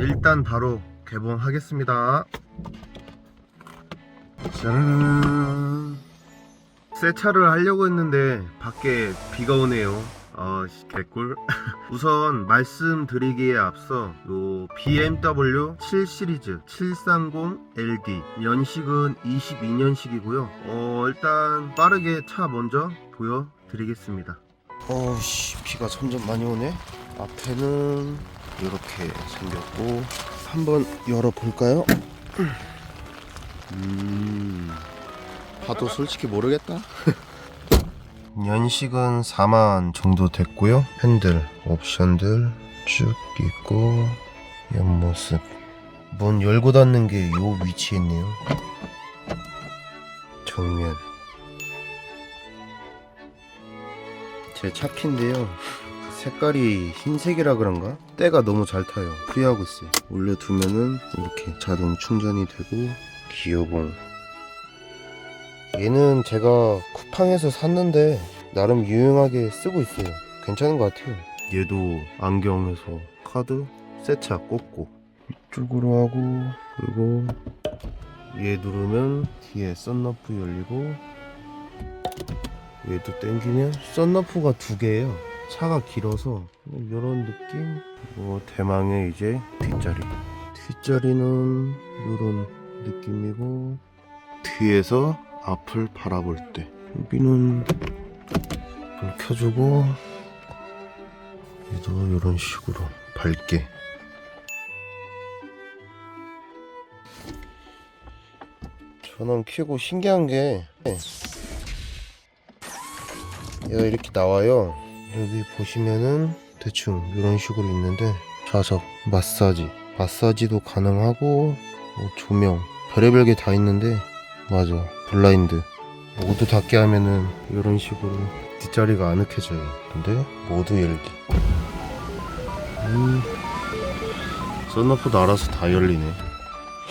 일단 바로 개봉하겠습니다. 짜란. 세차를 하려고 했는데 밖에 비가 오네요. 아 씨, 개꿀. 우선 말씀드리기에 앞서 요 BMW 7 시리즈 730LD 연식은 22년식이고요. 어 일단 빠르게 차 먼저 보여드리겠습니다. 어씨 비가 점점 많이 오네. 앞에는 이렇게 생겼고 한번 열어볼까요? 음 봐도 솔직히 모르겠다. 연식은 4만 정도 됐고요. 핸들 옵션들 쭉 있고 옆모습. 문 열고 닫는 게 요 위치에 있네요. 정면. 제 차키인데요 색깔이 흰색이라 그런가? 때가 너무 잘 타요. 후회하고 있어요. 올려두면은 이렇게 자동 충전이 되고 기어봉. 얘는 제가 쿠팡에서 샀는데 나름 유용하게 쓰고 있어요. 괜찮은 것 같아요. 얘도 안경에서 카드 세차 꽂고 이쪽으로 하고 그리고 얘 누르면 뒤에 썬루프 열리고 얘도 땡기면 썬루프가 두 개예요 차가 길어서 이런 느낌? 뭐 대망의 이제 뒷자리. 뒷자리는 이런 느낌이고 뒤에서 앞을 바라볼 때. 여기는 불 켜주고 얘도 이런 식으로 밝게. 저는 켜고 신기한 게 얘가 이렇게 나와요 여기 보시면은 대충 이런 식으로 있는데 좌석 마사지. 마사지도 가능하고 뭐 조명 별의별 게 다 있는데 맞아. 블라인드. 모두 닫게 하면은 이런 식으로 뒷자리가 아늑해져요. 근데 모두 열기. 음. 썬루프도 알아서 다 열리네.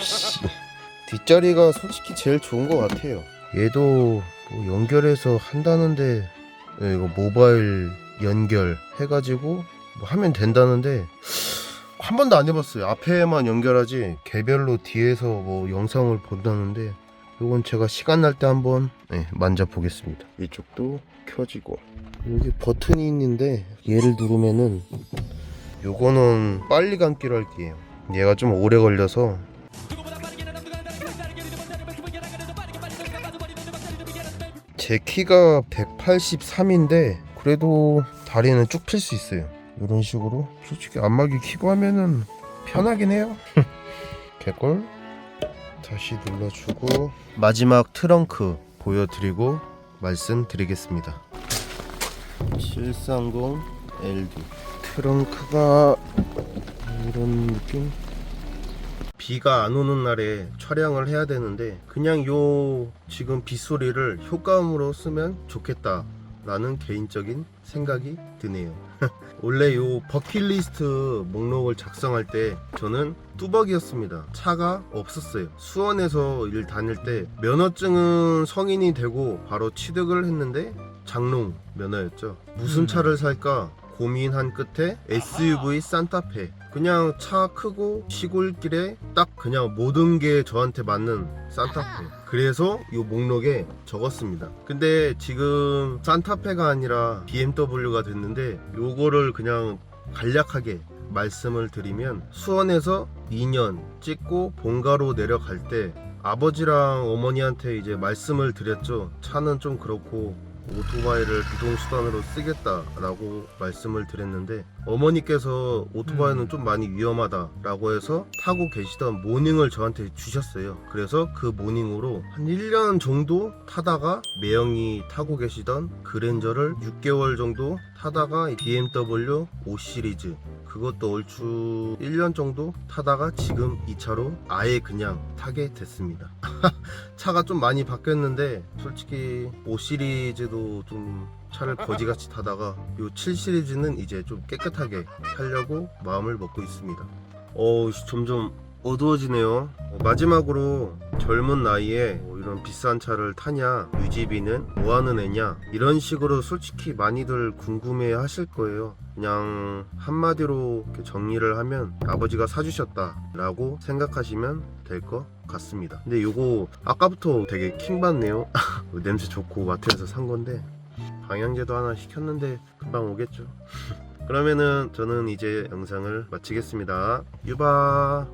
씨. 뒷자리가 솔직히 제일 좋은 것 같아요. 얘도 뭐 연결해서 한다는데 예, 이거 모바일 연결 해가지고 뭐 하면 된다는데 한 번도 안 해봤어요. 앞에만 연결하지 개별로 뒤에서 뭐 영상을 본다는데 이건 제가 시간 날 때 한번 네, 만져보겠습니다. 이쪽도 켜지고. 여기 버튼이 있는데 얘를 누르면은 요거는 빨리 감기로 할게요. 얘가 좀 오래 걸려서. 제 키가 183인데 그래도 다리는 쭉 필 수 있어요. 이런 식으로. 솔직히 안마기 키고 하면은 편하긴 해요. 개꿀. 다시 눌러주고 마지막 트렁크 보여드리고 말씀드리겠습니다. 730 LD 트렁크가 이런 느낌? 비가 안 오는 날에 촬영을 해야 되는데 그냥 요 지금 빗소리를 효과음으로 쓰면 좋겠다 라는 개인적인 생각이 드네요. 원래 요 버킷리스트 목록을 작성할 때 저는 뚜벅이었습니다. 차가 없었어요. 수원에서 일 다닐 때 면허증은 성인이 되고 바로 취득을 했는데 장롱 면허였죠. 무슨 차를 살까 고민한 끝에 SUV 산타페. 그냥 차 크고 시골길에 딱 그냥 모든 게 저한테 맞는 산타페. 그래서 이 목록에 적었습니다. 근데 지금 산타페가 아니라 BMW가 됐는데 요거를 그냥 간략하게 말씀을 드리면 수원에서 2년 찍고 본가로 내려갈 때 아버지랑 어머니한테 이제 말씀을 드렸죠. 차는 좀 그렇고 오토바이를 비동수단으로 쓰겠다라고 말씀을 드렸는데 어머니께서 오토바이는 좀 많이 위험하다라고 해서 타고 계시던 모닝을 저한테 주셨어요. 그래서 그 모닝으로 한 1년 정도 타다가 매형이 타고 계시던 그랜저를 6개월 정도 타다가 BMW 5 시리즈 그것도 얼추 1년 정도 타다가 지금 이 차로 아예 그냥 타게 됐습니다. 차가 좀 많이 바뀌었는데 솔직히 5 시리즈 도 좀 차를 거지같이 타다가 요 7 시리즈는 이제 좀 깨끗하게 타려고 마음을 먹고 있습니다. 어 점점 어두워지네요. 어, 마지막으로 젊은 나이에 뭐 이런 비싼 차를 타냐, 유지비는 뭐 하는 애냐, 이런 식으로 솔직히 많이들 궁금해 하실 거예요. 그냥 한마디로 정리를 하면 아버지가 사주셨다 라고 생각하시면 될 것 같습니다. 근데 요거 아까부터 되게 킹받네요. 냄새 좋고 마트에서 산 건데 방향제도 하나 시켰는데 금방 오겠죠. 그러면은 저는 이제 영상을 마치겠습니다. 유바.